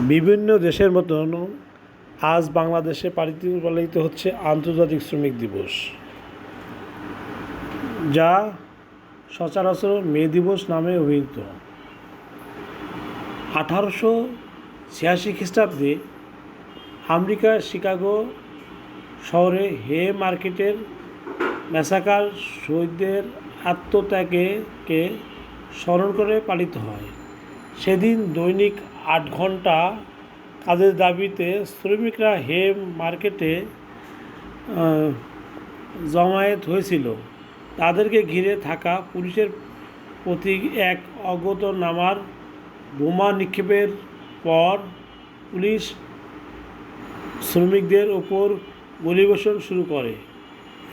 বিভিন্ন দেশের মতন আজ বাংলাদেশে পালিত পালিত হচ্ছে আন্তর্জাতিক শ্রমিক দিবস, যা সচরাচর মে দিবস নামে অভিহিত। আঠারোশো ছিয়াশি খ্রিস্টাব্দে আমেরিকার শিকাগো শহরে হে মার্কেটের ম্যাসাকার শহীদদের আত্মত্যাগে কে স্মরণ করে পালিত হয়। সেদিন দৈনিক আট ঘণ্টা কাজের দাবিতে শ্রমিকরা হে মার্কেটে জমায়েত হয়েছিল। তাদেরকে ঘিরে থাকা পুলিশের প্রতি এক অজ্ঞত নামার বোমা নিক্ষেপের পর পুলিশ শ্রমিকদের ওপর গুলিবর্ষণ শুরু করে।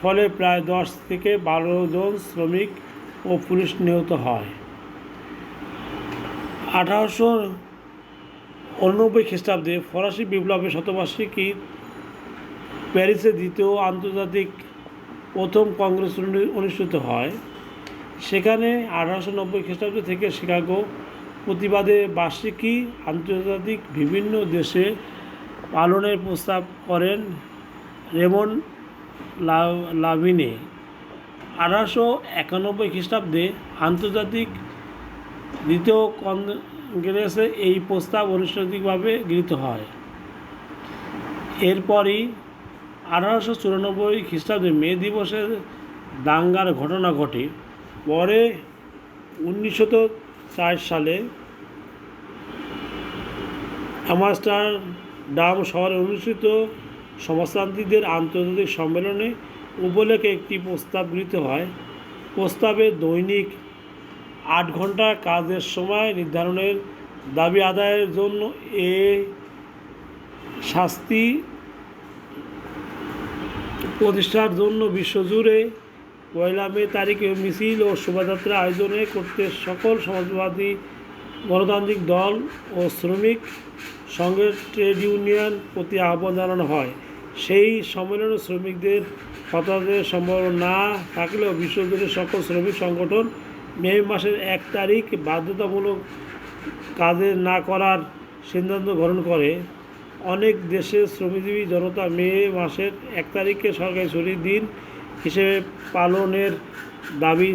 ফলে প্রায় দশ থেকে বারো জন শ্রমিক ও পুলিশ নিহত হয়। আঠারোশো উননব্বই খ্রিস্টাব্দে ফরাসি বিপ্লবের শতবার্ষিকী প্যারিসে দ্বিতীয় আন্তর্জাতিক প্রথম কংগ্রেস অনুষ্ঠিত হয়। সেখানে আঠারোশো নব্বই খ্রিস্টাব্দ থেকে শিকাগো প্রতিবাদে বার্ষিকী আন্তর্জাতিক বিভিন্ন দেশে পালনের প্রস্তাব করেন রেমন লাভিনে। আঠারোশো একানব্বই খ্রিস্টাব্দে আন্তর্জাতিক দ্বিতীয় কংগ্রেসে এই প্রস্তাব আনুষ্ঠানিকভাবে গৃহীত হয়। এরপরই আঠারোশো চুরানব্বই খ্রিস্টাব্দে মে দিবসের দাঙ্গার ঘটনা ঘটে। পরে উনিশশো চার সালে আমস্টারডাম শহরে অনুষ্ঠিত সমাজতান্ত্রিকদের আন্তর্জাতিক সম্মেলনে উপলেখে একটি প্রস্তাব গৃহীত হয়। প্রস্তাবে দৈনিক আট ঘণ্টা কাজের সময় নির্ধারণের দাবি আদায়ের জন্য এ শাস্তি প্রতিষ্ঠার জন্য বিশ্বজুড়ে পয়লা মে তারিখে মিছিল ও শোভাযাত্রা আয়োজনে করতে সকল সমাজবাদী গণতান্ত্রিক দল ও শ্রমিক সংঘের ট্রেড ইউনিয়ন প্রতি আহ্বান জানানো হয়। সেই সম্মেলনে শ্রমিকদের হতাহতের সম্ভাবনা না থাকলেও বিশ্বজুড়ে সকল শ্রমিক সংগঠন মে মাসের এক তারিখ বাধ্যতামূলক কাজে না করার সিদ্ধান্ত গ্রহণ করে। অনেক দেশের শ্রমজীবী জনতা মে মাসের এক তারিখকে সরকারি ছুটির দিন হিসেবে পালনের দাবি